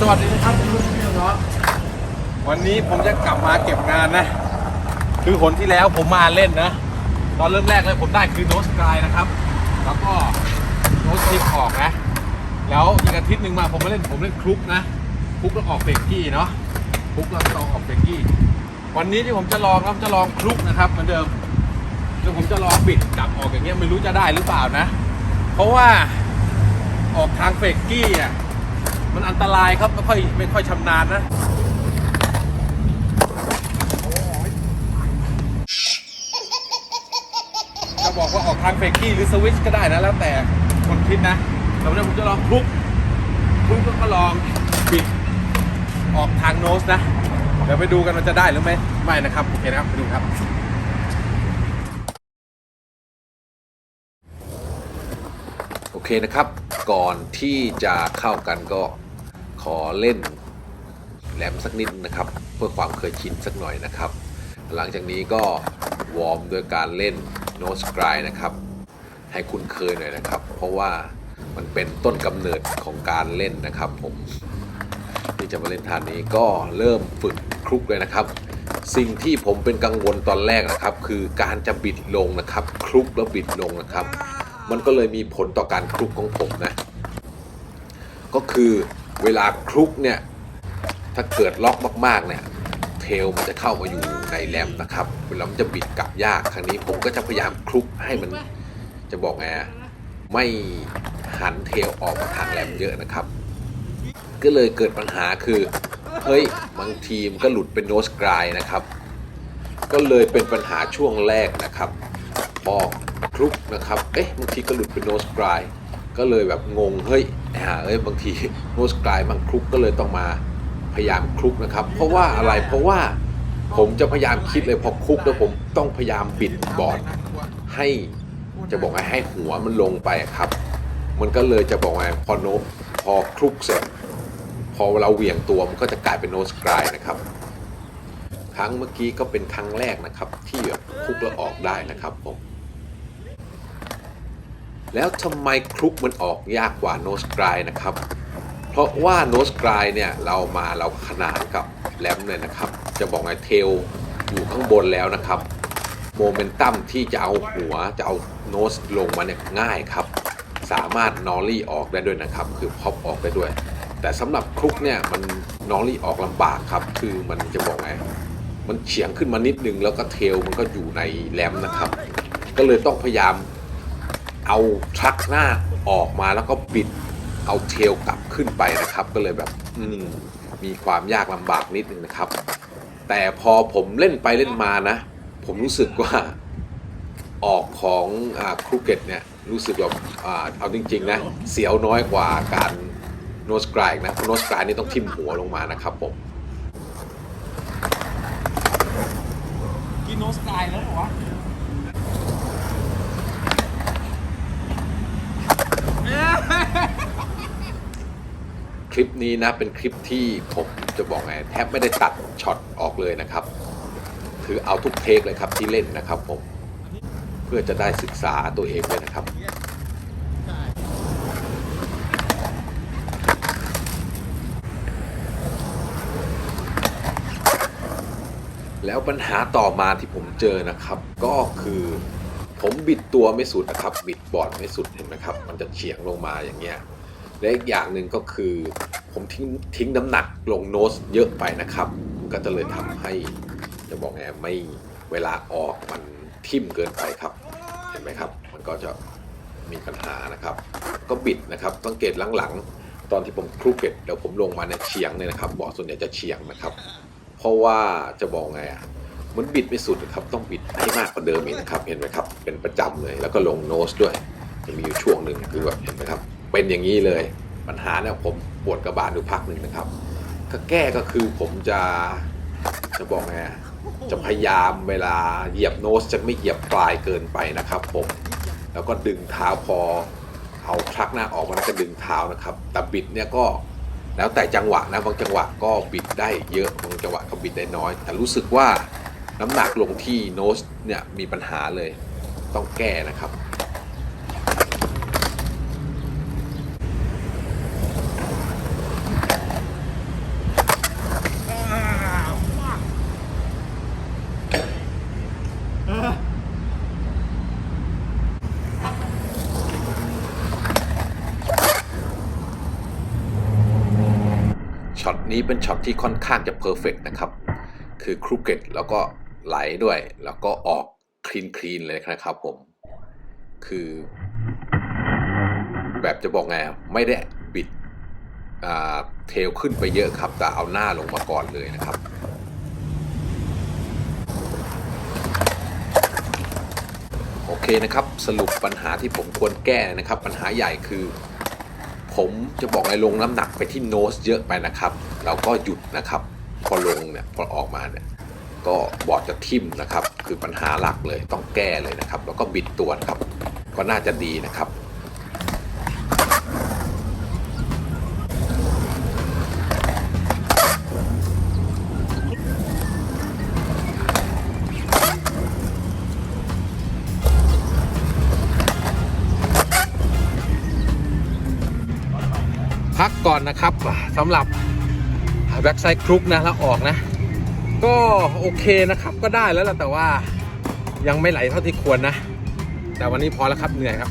สวัสดีนะครับคุณพี่น้องวันนี้ผมจะกลับมาเก็บงานนะ คือผลที่แล้วผมมาเล่นนะ ตอนเริ่มแรกเลยผมได้คือโนสกายนะครับ แล้วก็โนสทิปออกนะ แล้วอีกอาทิตย์หนึ่งมาผมมาเล่นผมเล่นคลุกนะคลุกแล้วออกเฟกกี้เนาะคลุกแล้วต้องออกเฟกกี้ วันนี้ที่ผมจะลองนะผมจะลองคลุกนะครับเหมือนเดิมแล้วผมจะลองบิดกลับออกอย่างเงี้ยไม่รู้จะได้หรือเปล่านะ เพราะว่าออกทางเฟกกี้อะ มันอันตรายครับ ไม่ค่อยไม่ค่อยชำนาญนะจะบอกว่าออกทางเฟกกี้หรือสวิตช์ก็ได้นะแล้วแต่คนคิดนะแต่วันนี้ผมจะลองคลุกคลุกแล้วก็ลองบิดออกทางโนสนะ เดี๋ยวไปดูกันว่าจะได้หรือไม่ไม่นะครับ โอเคนะครับไปดูครับโอเคนะครับ ก่อนที่จะเข้ากันก็ อเล่นแหลมสักนิดนะครับ เพื่อความเคยชินสักหน่อยนะครับ หลังจากนี้ก็วอร์มโดยการเล่นโนสกรายนะครับ ให้คุ้นเคยหน่อยนะครับ เพราะว่ามันเป็นต้นกำเนิดของการเล่นนะครับ ผมที่จะมาเล่นท่านี้ก็เริ่มฝึกคลุกเลยนะครับ สิ่งที่ผมเป็นกังวลตอนแรกนะครับ คือการจะบิดลงนะครับ คลุกแล้วบิดลงนะครับ มันก็เลยมีผลต่อการคลุกของผมนะ ก็คือ เวลาคลุกเนี่ย ถ้าเกิดล็อกมากๆเนี่ย เทลมันจะเข้ามาอยู่ในแรมนะครับเวลามันจะบิดกลับยากครั้งนี้ผมก็จะพยายามคลุกให้มันจะบอกไงไม่หันเทลออกมาทางแรมเยอะนะครับ ก็เลยเกิดปัญหาคือเฮ้ยบางทีมันก็หลุดเป็นโนสกรายนะครับ ก็เลยเป็นปัญหาช่วงแรกนะครับพอคลุกนะครับ เอ๊ะบางทีก็หลุดเป็นโนสกราย ก็เลยแบบงงเฮ้ยหาเอ้ยบางทีโนสกรายบางคลุกก็เลยต้องมาพยายามคลุกนะครับ เพราะว่าอะไรเพราะว่าผมจะพยายามคิดเลยพอคลุกแล้วผมต้องพยายามบิดบอร์ดให้จะบอกว่าให้หัวมันลงไปครับ มันก็เลยจะบอกว่าพอโนพอคลุกเสร็จ พอเราเหวี่ยงตัวมันก็จะกลายเป็นโนสกรายนะครับครั้งเมื่อกี้ก็เป็นครั้งแรกนะครับ ที่แบบคลุกแล้วออกได้นะครับผม แล้วทำไมคลุกมันออกยากกว่าโนสกรายนะครับ เพราะว่าโนสกรายเนี่ยเรามาเราขนานกับแรมเลยนะครับ จะบอกไงเทลอยู่ข้างบนแล้วนะครับโมเมนตัมที่จะเอาหัวจะเอาโนสลงมาเนี่ยง่ายครับ สามารถนอรี่ออกได้ด้วยนะครับ คือพับออกได้ด้วย แต่สำหรับคลุกเนี่ยมันนอรี่ออกลำบากครับ คือมันจะบอกไงมันเฉียงขึ้นมานิดนึงแล้วก็เทลมันก็อยู่ในแรมนะครับ ก็เลยต้องพยายาม เอาทรัคหน้าออกมาแล้วก็บิดเอาเทลกลับขึ้นไปนะครับ ก็เลยแบบอืมมีความยากลำบากนิดนึงนะครับ แต่พอผมเล่นไปเล่นมานะ ผมรู้สึกว่าออกของครูเกตเนี่ยรู้สึกแบบอ่าเอาจริง ๆ นะ เสียวน้อยกว่าการโนสกรายนะโนสกรายนี่ต้องทิ่มหัวลงมานะครับผมกินโนสกายแล้วเหรอวะ ค ลิปนี้นะเป็นคลิปที่ผมจะบอกไงแทบไม่ได้ตัดช็อตออกเลยนะครับ คือเอาทุกเทคเลยครับที่เล่นนะครับผมเพื่อจะได้ศึกษาตัวเองเลยนะครับแล้วปัญหาต่อมาที่ผมเจอนะครับ ก็คือผมบิดตัวไม่สุดนะครับ บิดบอร์ดไม่สุดเห็นไหมครับ มันจะเฉียงลงมาอย่างเงี้ย และอีกอย่างหนึ่งก็คือ ผมทิ้งทิ้งน้ำหนักลงโน้ตเยอะไปนะครับก็จะเลยทำให้จะบอกไงไม่เวลาออกมันทิ่มเกินไปครับ เห็นไหมครับ มันก็จะมีปัญหานะครับ ก็บิดนะครับสังเกตหลังๆ ตอนที่ผมคลุกเก็ตเดี๋ยวผมลงมาเนี่ยเฉียงเนี่ยนะครับบอร์ดส่วนใหญ่จะเฉียงนะครับ เพราะว่าจะบอกไงอะมันบิดไม่สุดครับต้องบิดให้มากกว่าเดิมอีกนะครับ เห็นไหมครับเป็นประจำเลยแล้วก็ลงโน้ตด้วยจะมีอยู่ช่วงหนึ่งคือแบบเห็นไหมครับ เป็นอย่างนี้เลย ปัญหาเนี่ยผมปวดกระบาลอยู่พักหนึ่งนะครับ ก็แก้ก็คือผมจะจะบอกไงจะพยายามเวลาเหยียบโน้ตจะไม่เหยียบปลายเกินไปนะครับ ผมแล้วก็ดึงเท้าพอเอาทักหน้าออกมันก็ดึงเท้านะครับแต่บิดเนี่ยก็แล้วแต่จังหวะนะบางจังหวะก็บิดได้เยอะบางจังหวะก็บิดได้น้อย แต่รู้สึกว่าน้ำหนักลงที่โน้ตเนี่ยมีปัญหาเลยต้องแก้นะครับ นี้เป็นช็อตที่ค่อนข้างจะเพอร์เฟกนะครับ คือครูเกตแล้วก็ไหลด้วย แล้วก็ออกคลีนคลีนเลยนะครับผม คือ แบบจะบอกไง ไม่ได้บิดเทลขึ้นไปเยอะครับ แต่เอาหน้าลงมาก่อนเลยนะครับโอเคนะครับ สรุปปัญหาที่ผมควรแก้นะครับ ปัญหาใหญ่คือ ผมจะบอกไงลงน้ำหนักไปที่โน้ตเยอะไปนะครับ แล้วก็หยุดนะครับ พอลงเนี่ยพอออกมาเนี่ยก็บอร์ดจะทิ่มนะครับ คือปัญหาหลักเลยต้องแก้เลยนะครับ แล้วก็บิดตัวครับ ก็น่าจะดีนะครับพักก่อนนะครับสำหรับ แบ็กไซด์ครุกนะแล้วออกนะ ก็โอเคนะครับก็ได้แล้วล่ะแต่ว่ายังไม่ไหลเท่าที่ควรนะ แต่วันนี้พอแล้วครับเหนื่อยครับ